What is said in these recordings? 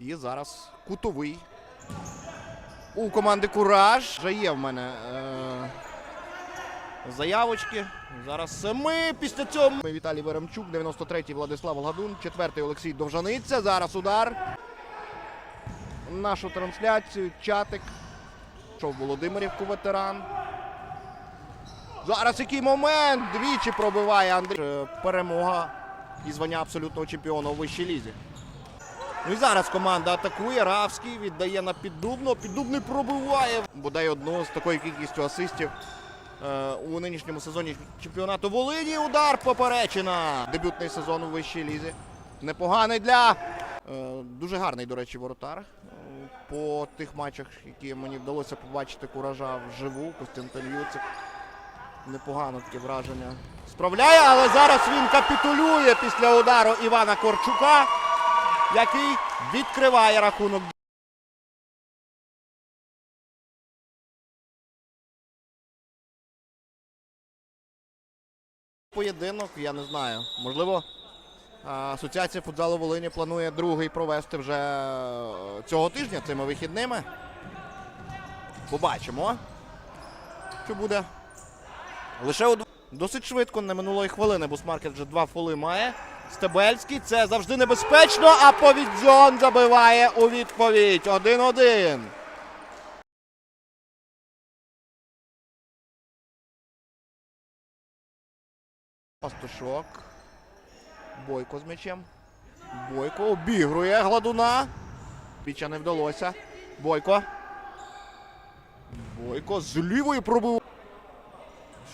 І зараз кутовий. У команди Кураж. Вже є в мене е- заявочки. Зараз ми після цього. Віталій Веремчук, 93-й Владислав Лагадун, 4-й Олексій Довжаниця. Зараз удар. Нашу трансляцію. Чатик. Що Володимирівку ветеран. Зараз який момент! Двічі пробиває Андрій. Е, Перемога і звання абсолютного чемпіона у вищій лізі. Ну і зараз команда атакує. Равський віддає на піддубно. Піддубний пробиває. Бодай одну з такою кількістю асистів е, у нинішньому сезоні чемпіонату Волині. Удар поперечина. Дебютний сезон у вищій лізі. Непоганий для. Е, дуже гарний, до речі, воротар. По тих матчах, які мені вдалося побачити куража вживу, Костянтин Юцик. Непогано таке враження справляє, але зараз він капітулює після удару Івана Корчука, який відкриває рахунок. Поєдинок, я не знаю. Можливо, Асоціація футзалу Волині планує другий провести вже е, цього тижня цими вихідними. Побачимо, що буде. Лише у... досить швидко, не минулої хвилини. Бусмаркет вже два фоли має. Стебельський. Це завжди небезпечно, а Повідзьон забиває у відповідь. 1-1. Пастушок. Бойко з м'ячем. Бойко обігрує гладуна. Піча не вдалося. Бойко. Бойко з лівої пробив.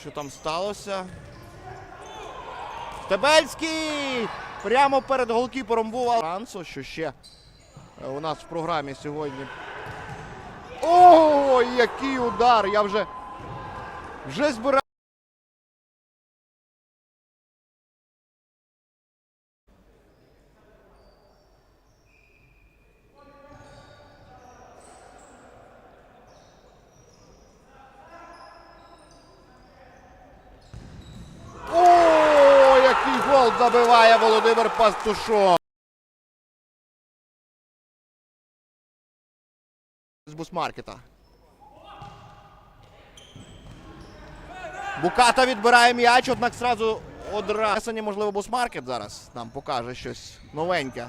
Що там сталося? Стебельський! Прямо перед голкіпером був Францо, що ще е, у нас в програмі сьогодні. О, який удар! Я вже вже збирав. О, який гол забиває Володимир Пастушов. З бусмаркета. Буката відбирає м'яч, однак зразу одразу можливо бусмаркет зараз нам покаже щось новеньке,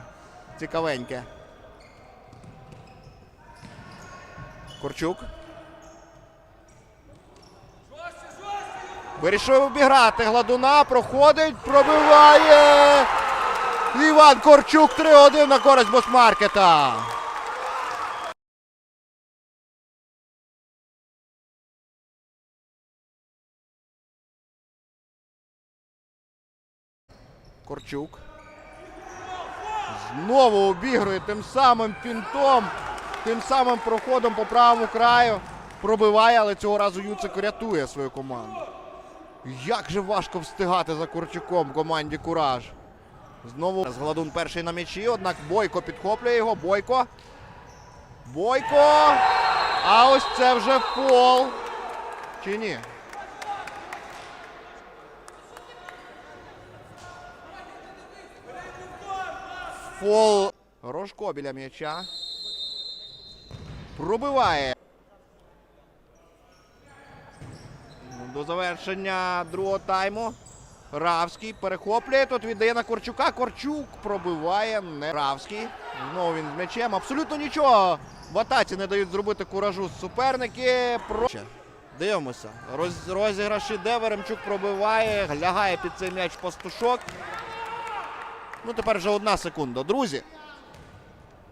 цікавеньке. Корчук. Вирішив обіграти гладуна, проходить, пробиває. Іван Корчук 3-1 на користь босмаркета. Корчук. Знову обігрує тим самим фінтом, тим самим проходом по правому краю. Пробиває, але цього разу Юцик рятує свою команду. Як же важко встигати за Корчуком команді Кураж. Знову Згладун перший на м'ячі, однак Бойко підхоплює його. Бойко. Бойко. А ось це вже фол. Чи ні? Фол. Рожко біля м'яча. Пробиває. До завершення другого тайму. Равський перехоплює. Тут віддає на Корчука. Корчук пробиває. Не Равський. Знову він з м'ячем. Абсолютно нічого. В атаці не дають зробити куражу суперники. Про... Дивимося. Роз... Розіграш іде. Веремчук пробиває. Лягає під цей м'яч пастушок. Ну, тепер вже одна секунда. Друзі.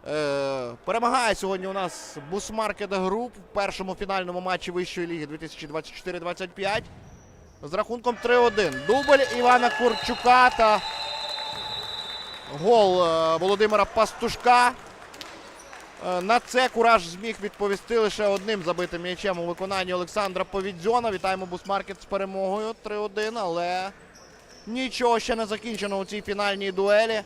Е, перемагає сьогодні у нас Бусмаркет Груп в першому фінальному матчі Вищої ліги 2024-25 з рахунком 3-1. Дубль Івана Курчука та гол е, Володимира Пастушка. Е, на це Кураж зміг відповісти лише одним забитим м'ячем у виконанні Олександра Повідзьона. Вітаємо Бусмаркет з перемогою 3-1, але нічого ще не закінчено у цій фінальній дуелі.